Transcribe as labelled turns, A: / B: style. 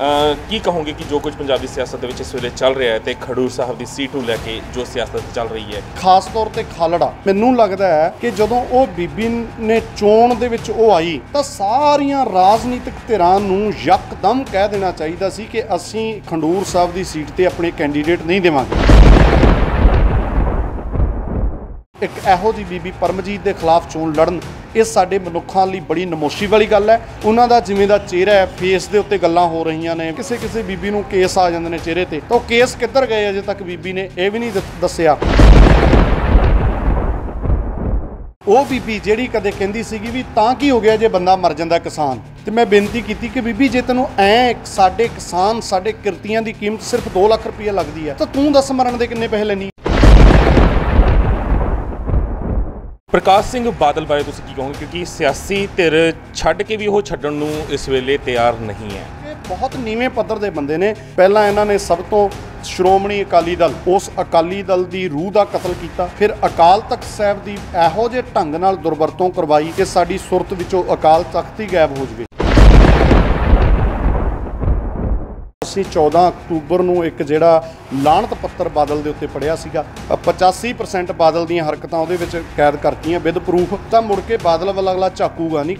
A: ਕੀ ਕਹੋਗੇ ਕਿ ਜੋ ਕੁਝ ਪੰਜਾਬੀ ਸਿਆਸਤ ਦੇ ਵਿੱਚ ਇਸ ਵੇਲੇ ਚੱਲ ਰਿਹਾ ਹੈ ਤੇ ਖਡੂਰ ਸਾਹਿਬ ਦੀ ਸੀਟ ਨੂੰ ਲੈ ਕੇ ਜੋ ਸਿਆਸਤ ਚੱਲ ਰਹੀ ਹੈ?
B: ਖਾਸ ਤੌਰ ਤੇ ਖਾਲੜਾ। ਮੈਨੂੰ ਲੱਗਦਾ ਹੈ ਕਿ ਜਦੋਂ ਉਹ ਬੀਬੀ ਨੇ ਚੋਣ ਦੇ ਵਿੱਚ ਉਹ ਆਈ, ਤਾਂ ਸਾਰੀਆਂ ਰਾਜਨੀਤਿਕ ਧਿਰਾਂ ਨੂੰ ਯਕਦਮ ਕਹਿ ਦੇਣਾ ਚਾਹੀਦਾ ਸੀ ਕਿ ਅਸੀਂ ਖੰਡੂਰ ਸਾਹਿਬ ਦੀ ਸੀਟ ਤੇ ਆਪਣੇ ਕੈਂਡੀਡੇਟ ਨਹੀਂ ਦੇਵਾਂਗੇ। ਇੱਕ ਇਹੋ ਜੀ ਬੀਬੀ ਪਰਮਜੀਤ ਦੇ ਖਿਲਾਫ ਚੋਣ ਲੜਨ, ਇਹ ਸਾਡੇ ਮਨੁੱਖਾਂ ਲਈ ਬੜੀ ਨਮੋਸ਼ੀ ਵਾਲੀ ਗੱਲ ਹੈ। ਉਹਨਾਂ ਦਾ ਜਿਵੇਂ ਦਾ ਚਿਹਰਾ ਹੈ ਫੇਸ ਦੇ ਉੱਤੇ ਗੱਲਾਂ ਹੋ ਰਹੀਆਂ ਨੇ। ਕਿਸੇ ਕਿਸੇ ਬੀਬੀ ਨੂੰ ਕੇਸ ਆ ਜਾਂਦੇ ਨੇ ਚਿਹਰੇ ਤੇ। ਤਾਂ ਉਹ ਕੇਸ ਕਿੱਧਰ ਗਏ ਅਜੇ ਤੱਕ ਬੀਬੀ ਨੇ, ਇਹ ਵੀ ਨਹੀਂ ਦ- ਦੱਸਿਆ। ਉਹ ਬੀਬੀ ਜਿਹੜੀ ਕਦੇ ਕਹਿੰਦੀ ਸੀਗੀ ਵੀ ਤਾਂ ਕੀ ਹੋ ਗਿਆ ਜੇ ਬੰਦਾ ਮਰ ਜਾਂਦਾ ਕਿਸਾਨ? ਤੇ ਮੈਂ ਬੇਨਤੀ ਕੀਤੀ ਕਿ ਬੀਬੀ, ਜੇ ਤੈਨੂੰ ਐ ਸਾਡੇ ਕਿਸਾਨ, ਸਾਡੇ ਕਿਰਤੀਆਂ ਦੀ ਕੀਮਤ ਸਿਰਫ 2 ਲੱਖ ਰੁਪਏ ਲੱਗਦੀ ਹੈ, ਤਾਂ ਤੂੰ ਦੱਸ ਮਰਨ ਦੇ ਕਿੰਨੇ ਪੈਸੇ ਲੈਣੀ
A: ਪ੍ਰਕਾਸ਼ ਸਿੰਘ ਬਾਦਲ ਬਾਰੇ ਤੁਸੀਂ ਕੀ ਕਹੋਗੇ? ਕਿਉਂਕਿ ਸਿਆਸੀ ਧਿਰ ਛੱਡ ਕੇ ਵੀ ਉਹ ਛੱਡਣ ਨੂੰ ਇਸ ਵੇਲੇ ਤਿਆਰ ਨਹੀਂ ਹੈ।
B: ਇਹ ਬਹੁਤ ਨੀਵੇਂ ਪੱਧਰ ਦੇ ਬੰਦੇ ਨੇ। ਪਹਿਲਾਂ ਇਹਨਾਂ ਨੇ ਸਭ ਤੋਂ ਸ਼੍ਰੋਮਣੀ ਅਕਾਲੀ ਦਲ, ਉਸ ਅਕਾਲੀ ਦਲ ਦੀ ਰੂਹ ਦਾ ਕਤਲ ਕੀਤਾ। ਫਿਰ ਅਕਾਲ ਤਖਤ ਸਾਹਿਬ ਦੀ ਇਹੋ ਜਿਹੇ ਢੰਗ ਨਾਲ ਦੁਰਵਰਤੋਂ ਕਰਵਾਈ ਕਿ ਸਾਡੀ ਸੁਰਤ ਵਿੱਚੋਂ ਅਕਾਲ ਤਖਤ ਹੀ ਗਾਇਬ ਹੋ ਜਵੇ। ਅਸੀਂ 14 ਅਕਤੂਬਰ ਨੂੰ ਇੱਕ ਜਿਹੜਾ ਲਾਹਣਤ ਪੱਤਰ ਬਾਦਲ ਦੇ ਉੱਤੇ ਪੜਿਆ ਸੀਗਾ। ਅ, 85% ਬਾਦਲ ਦੀਆਂ ਹਰਕਤਾਂ ਉਹਦੇ ਵਿੱਚ ਕੈਦ ਕਰਤੀਆਂ ਵਿਦ ਪ੍ਰੂਫ ਤਾਂ ਮੁੜ ਕੇ ਬਾਦਲ ਵੱਲ ਅਗਲਾ ਝਾਕੂਗਾ ਨਹੀਂ।